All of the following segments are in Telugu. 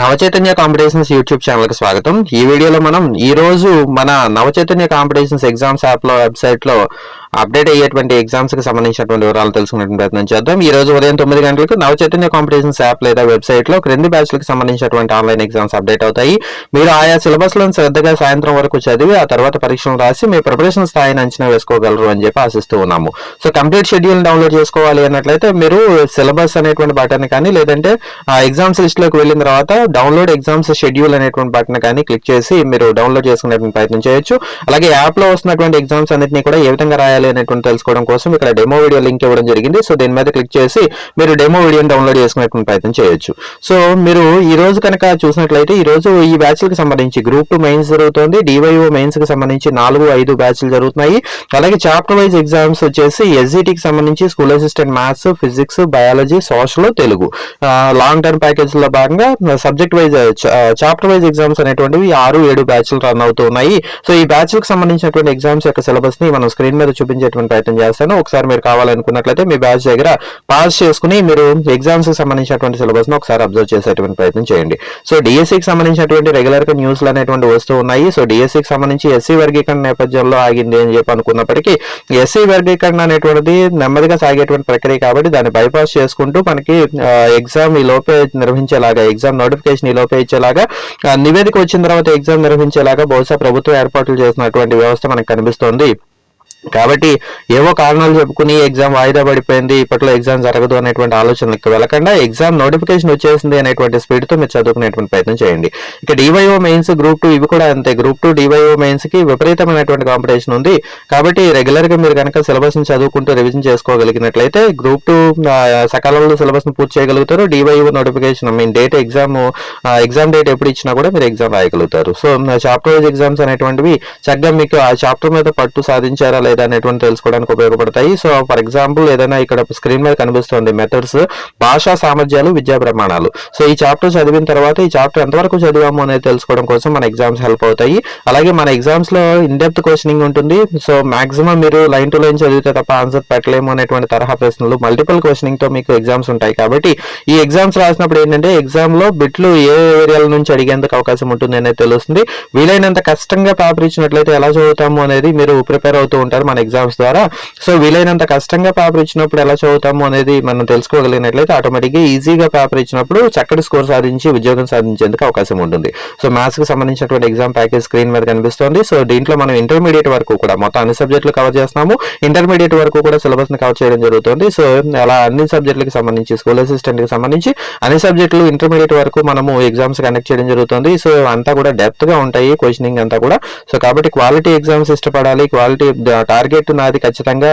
నవచైతన్య కాంపిటీషన్స్ యూట్యూబ్ ఛానల్కి స్వాగతం. ఈ వీడియోలో మనం ఈ రోజు మన నవచైతన్య కాంపిటీషన్స్ ఎగ్జామ్స్ యాప్లో వెబ్సైట్లో అప్డేట్ అయ్యేటువంటి ఎగ్జామ్స్కి సంబంధించినటువంటి వివరాలు తెలుసుకునే ప్రయత్నం చేద్దాం. ఈ రోజు ఉదయం తొమ్మిది గంటలకు నవచైతన్య కాంపిటీషన్స్ యాప్ లేదా వెబ్సైట్లో క్రింది బ్యాచ్లకు సంబంధించినటువంటి ఆన్లైన్ ఎగ్జామ్స్ అప్డేట్ అవుతాయి. మీరు ఆయా సిలబస్లను శ్రద్ధగా సాయంత్రం వరకు చదివి ఆ తర్వాత పరీక్షలు రాసి మీ ప్రిపరేషన్ స్థాయిని అంచనా వేసుకోగలరు అని చెప్పి ఆశిస్తూ ఉన్నాము. సో కంప్లీట్ షెడ్యూల్ డౌన్లోడ్ చేసుకోవాలి అన్నట్లయితే మీరు సిలబస్ అనేటువంటి బటన్ కానీ లేదంటే ఎగ్జామ్స్ లిస్ట్లోకి వెళ్ళిన తర్వాత డౌన్లోడ్ ఎగ్జామ్స్ షెడ్యూల్ అనేటువంటి బటన్ కానీ క్లిక్ చేసి మీరు డౌన్లోడ్ చేసుకునేటువంటి ప్రయత్నం చేయొచ్చు. అలాగే యాప్లో వస్తున్నటువంటి ఎగ్జామ్స్ అన్నింటినీ కూడా ఏ విధంగా రాయాలి అనేటువంటి తెలుసుకోవడం కోసం ఇక్కడ డెమో వీడియో లింక్ ఇవ్వడం జరిగింది. సో దీని మీద క్లిక్ చేసి మీరు డెమో వీడియోని డౌన్లోడ్ చేసుకునేటువంటి ప్రయత్నం చేయొచ్చు. సో మీరు ఈ రోజు కనుక చూసినట్లయితే ఈ రోజు ఈ బ్యాచ్లకు సంబంధించి గ్రూప్ టూ మెయిన్స్ జరుగుతుంది డివైఓ మెయిన్స్కి సంబంధించి నాలుగు ఐదు బ్యాచ్లు జరుగుతున్నాయి. అలాగే చాప్టర్ వైజ్ ఎగ్జామ్స్ వచ్చేసి ఎస్జిటికి కి సంబంధించి school assistant maths physics biology social Telugu. Long term ప్యాకేజ్లో భాగంగా subject wise chapter wise exams అనేటువంటివి ఆరు ఏడు బ్యాచ్లు రన్ అవుతున్నాయి సో ఈ బ్యాచ్ సంబంధించినటువంటి ఎగ్జామ్స్ యొక్క సిలబస్ని మనం స్క్రీన్ మీద చూపించేటువంటి ప్రయత్నం చేస్తాను. ఒకసారి మీరు కావాలనుకున్నట్లయితే మీ బ్యాచ్ దగ్గర పాస్ చేసుకుని మీరు ఎగ్జామ్స్కి సంబంధించినటువంటి సిలబస్ను ఒకసారి అబ్జర్వ్ చేసేటువంటి ప్రయత్నం చేయండి. సో డిఎస్సికి సంబంధించినటువంటి రెగ్యులర్గా న్యూస్లు అనేటువంటి వస్తూ ఉన్నాయి. సో డిఎస్సికి సంబంధించి ఎస్సీ వర్గీకరణ నేపథ్యంలో ఆగింది అని చెప్పి అనుకున్నప్పటికీ ఎస్సీ వర్గీకరణ అనేటువంటిది నెమ్మదిగా సాగేటువంటి ప్రక్రియ కాబట్టి దాన్ని బైపాస్ చేసుకుంటూ మనకి uh, ఎగ్జామ్ ఈ లోపే నిర్వహించేలాగా ఎగ్జామ్ నోటిఫికేషన్ నోటిఫికేషన్ లోపే ఇచ్చేలాగా నివేదిక వచ్చిన తర్వాత ఎగ్జామ్ నిర్వహించేలాగా బహుశా ప్రభుత్వం ఏర్పాట్లు చేసినటువంటి వ్యవస్థ మనకు కనిపిస్తోంది. కాబట్టి ఏవో కారణాలు చెప్పుకుని ఎగ్జామ్ వాయిదా పడిపోయింది ఇప్పట్లో ఎగ్జామ్ జరగదు అనేటువంటి ఆలోచనలకు వెళ్ళకుండా ఎగ్జామ్ నోటిఫికేషన్ వచ్చేసింది అనేటువంటి స్పీడ్తో మీరు చదువుకునేటువంటి ప్రయత్నం చేయండి. ఇక డివైఓ మెయిన్స్ గ్రూప్ టూ ఇవి కూడా అంతే. గ్రూప్ టూ డివైఓ మెయిన్స్కి విపరీతమైనటువంటి కాంపిటీషన్ ఉంది. కాబట్టి రెగ్యులర్గా మీరు కనుక సిలబస్ని చదువుకుంటూ రివిజన్ చేసుకోగలిగినట్లయితే గ్రూప్ టూ సకాలంలో సిలబస్ని పూర్తి చేయగలుగుతారు. DYO notification mean date exam exam date ఎప్పుడు ఇచ్చినా కూడా మీరు ఎగ్జామ్ రాయగలుగుతారు. సో చాప్టర్ వైజ్ ఎగ్జామ్స్ అనేటువంటివి చక్కగా మీకు ఆ చాప్టర్ మీద పట్టు సాధించారా లేదా అనేటువంటి తెలుసుకోవడానికి ఉపయోగపడతాయి. సో ఫర్ ఎగ్జాంపుల్ ఏదైనా ఇక్కడ స్క్రీన్ మీద కనిపిస్తుంది మెథడ్స్ భాషా సామర్థ్యాలు విద్యా ప్రమాణాలు. సో ఈ చాప్టర్ చదివిన తర్వాత ఈ చాప్టర్ ఎంతవరకు చదివాము అనేది తెలుసుకోవడం కోసం మన ఎగ్జామ్స్ హెల్ప్ అవుతాయి. అలాగే మన ఎగ్జామ్స్లో ఇన్ డెప్త్ క్వశ్చనింగ్ ఉంటుంది. సో మాక్సిమం మీరు లైన్ టు లైన్ చదివితే తప్ప ఆన్సర్ పెట్టలేము అనేటువంటి తరహా ప్రశ్నలు మల్టిపుల్ క్వశ్చనింగ్తో మీకు ఎగ్జామ్స్ ఉంటాయి కాబట్టి ఈ ఎగ్జామ్స్ రాసినప్పుడు ఏంటంటే ఎగ్జామ్లో బిట్లు ఏ ఏరియాల నుంచి అడిగేందుకు అవకాశం ఉంటుంది అనేది తెలుస్తుంది. వీలైనంత కష్టంగా పేపర్ ఇచ్చినట్లయితే ఎలా చదువుతాము అనేది మీరు ప్రిపేర్ అవుతూ ఉంటారు. మన ఎగ్జామ్స్ ద్వారా. సో వీలైనంత కష్టంగా పేపర్ ఇచ్చినప్పుడు ఎలా చదువుతాము అనేది మనం తెలుసుకోగలిగినట్లయితే ఆటోమేటిక్గా ఈజీగా పేపర్ ఇచ్చినప్పుడు చక్కటి స్కోర్ సాధించి ఉద్యోగం సాధించేందుకు అవకాశం ఉంటుంది. సో మ్యాథ్స్కి సంబంధించినటువంటి ఎగ్జామ్ ప్యాకేజ్ స్క్రీన్ మీద కనిపిస్తుంది. సో దీంట్లో మనం ఇంటర్మీడియట్ వరకు కూడా మొత్తం అన్ని సబ్జెక్టులు కవర్ చేస్తున్నాము. ఇంటర్మీడియట్ వరకు కూడా సిలబస్ని కవర్ చేయడం జరుగుతుంది. సో అలా అన్ని సబ్జెక్టులకు సంబంధించి స్కూల్ అసిస్టెంట్కి సంబంధించి అన్ని సబ్జెక్టులు ఇంటర్మీడియట్ వరకు మనము ఎగ్జామ్స్ కండక్ట్ చేయడం జరుగుతుంది. సో అంతా కూడా డెప్త్గా ఉంటాయి క్వశ్చనింగ్ అంతా కూడా. సో కాబట్టి క్వాలిటీ ఎగ్జామ్స్ ఇష్టపడాలి క్వాలిటీ టార్గెట్ నాది ఖచ్చితంగా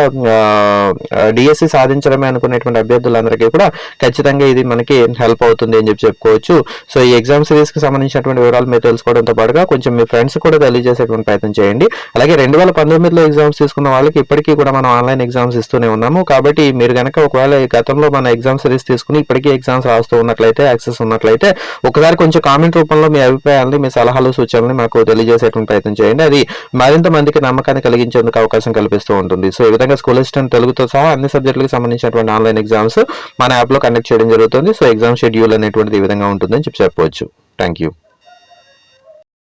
డిఎస్సి సాధించడమే అనుకునేటువంటి అభ్యర్థులందరికీ కూడా ఖచ్చితంగా ఇది మనకి హెల్ప్ అవుతుంది అని చెప్పి చెప్పుకోవచ్చు. సో ఈ ఎగ్జామ్ సిరీస్కి సంబంధించినటువంటి వివరాలు మీరు తెలుసుకోవడంతో పాటుగా కొంచెం మీ ఫ్రెండ్స్ కూడా తెలియజేసేటువంటి ప్రయత్నం చేయండి. అలాగే రెండు వేల పంతొమ్మిదిలో ఎగ్జామ్స్ తీసుకున్న వాళ్ళకి ఇప్పటికీ కూడా మనం ఆన్లైన్ ఎగ్జామ్స్ ఇస్తూనే ఉన్నాము. కాబట్టి మీరు కనుక ఒకవేళ గతంలో మన ఎగ్జామ్ సిరీస్ తీసుకుని ఇప్పటికీ ఎగ్జామ్స్ రాస్తూ ఉన్నట్లయితే యాక్సెస్ ఉన్నట్లయితే ఒకసారి కొంచెం కామెంట్ రూపంలో మీ అభిప్రాయాలని మీ సలహాలు సూచనలు మాకు తెలియజేసేటువంటి ప్రయత్నం చేయండి. అది మరింత మందికి నమ్మకాన్ని కలిగించేందుకు అవకాశం కల్పిస్తూ ఉంటుంది. సో ఈ విధంగా స్కూల్ అసిస్టెంట్ తెలుగుతో సహా అన్ని సబ్జెక్టులకు సంబంధించినటువంటి ఆన్లైన్ ఎగ్జామ్స్ మన యాప్లో కండక్ట్ చేయడం జరుగుతుంది. సో ఎగ్జామ్ షెడ్యూల్ అనేటువంటిది ఈ విధంగా ఉంటుందని చెప్పి చెప్పవచ్చు. Thank you